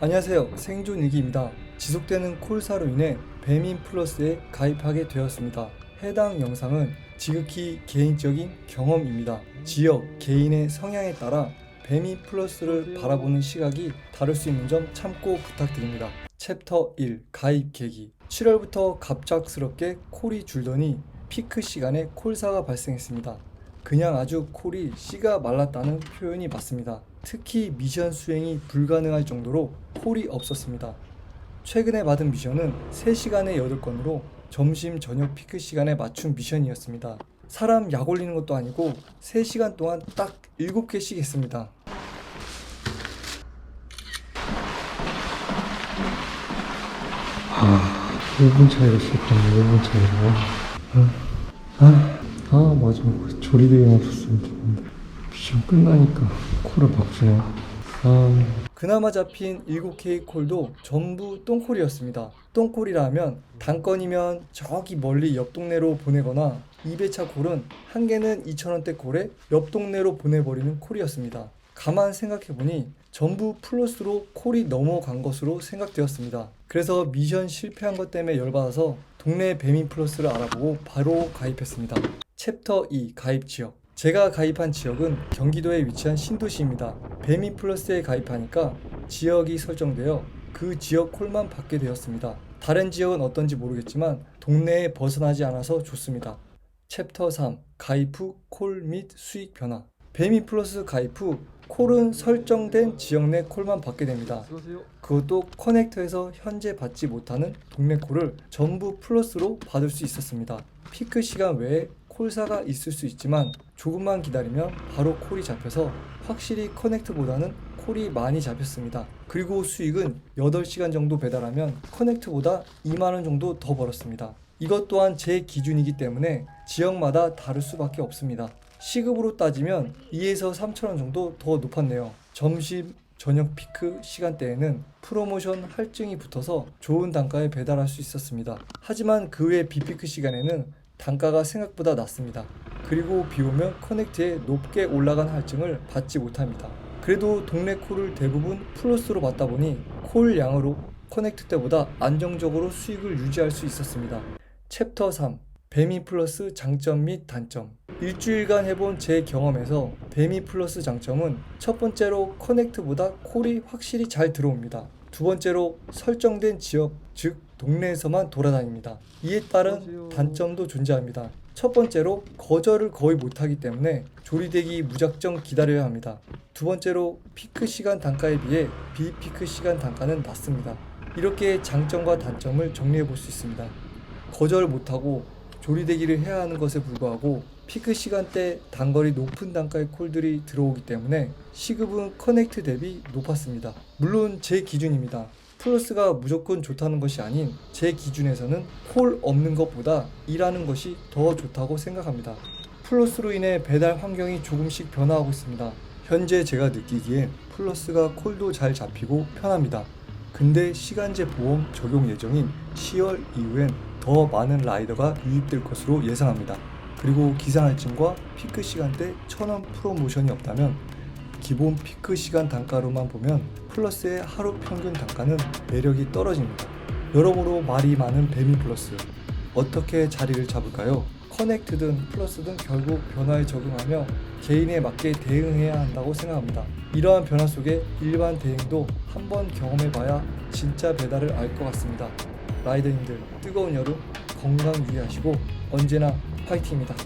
안녕하세요. 생존 일기입니다. 지속되는 콜사로 인해 배민 플러스에 가입하게 되었습니다. 해당 영상은 지극히 개인적인 경험입니다. 지역, 개인의 성향에 따라 배민 플러스를 바라보는 시각이 다를 수 있는 점 참고 부탁드립니다. 챕터 1 가입 계기 7월부터 갑작스럽게 콜이 줄더니 피크 시간에 콜사가 발생했습니다. 그냥 아주 콜이 씨가 말랐다는 표현이 맞습니다. 특히 미션 수행이 불가능할 정도로 콜이 없었습니다. 최근에 받은 미션은 3시간에 8건으로 점심 저녁 피크 시간에 맞춘 미션이었습니다. 사람 약 올리는 것도 아니고 3시간 동안 딱 7개씩 했습니다. 아, 1분 차이로 시작했네, 1분 차이로. 아, 아, 아 맞아. 조리대기만 없었으면 좋은데. 미션 끝나니까 코를 박주네. 아, 그나마 잡힌 7K 콜도 전부 똥콜이었습니다. 똥콜이라 하면 단건이면 저기 멀리 옆 동네로 보내거나 2배차 콜은 한 개는 2,000원대 콜에 옆 동네로 보내버리는 콜이었습니다. 가만 생각해보니 전부 플러스로 콜이 넘어간 것으로 생각되었습니다. 그래서 미션 실패한 것 때문에 열받아서 동네 배민 플러스를 알아보고 바로 가입했습니다. 챕터 2 가입 지역 제가 가입한 지역은 경기도에 위치한 신도시입니다. 배민 플러스에 가입하니까 지역이 설정되어 그 지역 콜만 받게 되었습니다. 다른 지역은 어떤지 모르겠지만 동네에 벗어나지 않아서 좋습니다. 챕터 3 가입 후 콜 및 수익 변화 배민 플러스 가입 후 콜은 설정된 지역 내 콜만 받게 됩니다. 그것도 커넥터에서 현재 받지 못하는 동네 콜을 전부 플러스로 받을 수 있었습니다. 피크 시간 외에 콜사가 있을 수 있지만 조금만 기다리면 바로 콜이 잡혀서 확실히 커넥트보다는 콜이 많이 잡혔습니다. 그리고 수익은 8시간 정도 배달하면 커넥트보다 2만원 정도 더 벌었습니다. 이것 또한 제 기준이기 때문에 지역마다 다를 수밖에 없습니다. 시급으로 따지면 2에서 3천원 정도 더 높았네요. 점심, 저녁 피크 시간대에는 프로모션 할증이 붙어서 좋은 단가에 배달할 수 있었습니다. 하지만 그 외 비피크 시간에는 단가가 생각보다 낮습니다. 그리고 비 오면 커넥트에 높게 올라간 할증을 받지 못합니다. 그래도 동네 콜을 대부분 플러스로 받다 보니 콜 양으로 커넥트 때보다 안정적으로 수익을 유지할 수 있었습니다. 챕터 3 배미 플러스 장점 및 단점 일주일간 해본 제 경험에서 배미 플러스 장점은 첫 번째로 커넥트보다 콜이 확실히 잘 들어옵니다. 두 번째로 설정된 지역 즉 동네에서만 돌아다닙니다. 이에 따른 단점도 존재합니다. 첫 번째로 거절을 거의 못하기 때문에 조리대기 무작정 기다려야 합니다. 두 번째로 피크 시간 단가에 비해 비피크 시간 단가는 낮습니다. 이렇게 장점과 단점을 정리해 볼 수 있습니다. 거절 못하고 조리대기를 해야 하는 것에 불구하고 피크 시간대 단거리 높은 단가의 콜들이 들어오기 때문에 시급은 커넥트 대비 높았습니다. 물론 제 기준입니다. 플러스가 무조건 좋다는 것이 아닌 제 기준에서는 콜 없는 것보다 일하는 것이 더 좋다고 생각합니다. 플러스로 인해 배달 환경이 조금씩 변화하고 있습니다. 현재 제가 느끼기에 플러스가 콜도 잘 잡히고 편합니다. 근데 시간제 보험 적용 예정인 10월 이후엔 더 많은 라이더가 유입될 것으로 예상합니다. 그리고 기상할증과 피크 시간대 1000원 프로모션이 없다면 기본 피크 시간 단가로만 보면 플러스의 하루 평균 단가는 매력이 떨어집니다. 여러모로 말이 많은 배미 플러스 어떻게 자리를 잡을까요? 커넥트든 플러스든 결국 변화에 적응하며 개인에 맞게 대응해야 한다고 생각합니다. 이러한 변화 속에 일반 대행도 한번 경험해봐야 진짜 배달을 알 것 같습니다. 라이더님들 뜨거운 여름 건강 유의하시고 언제나 화이팅입니다.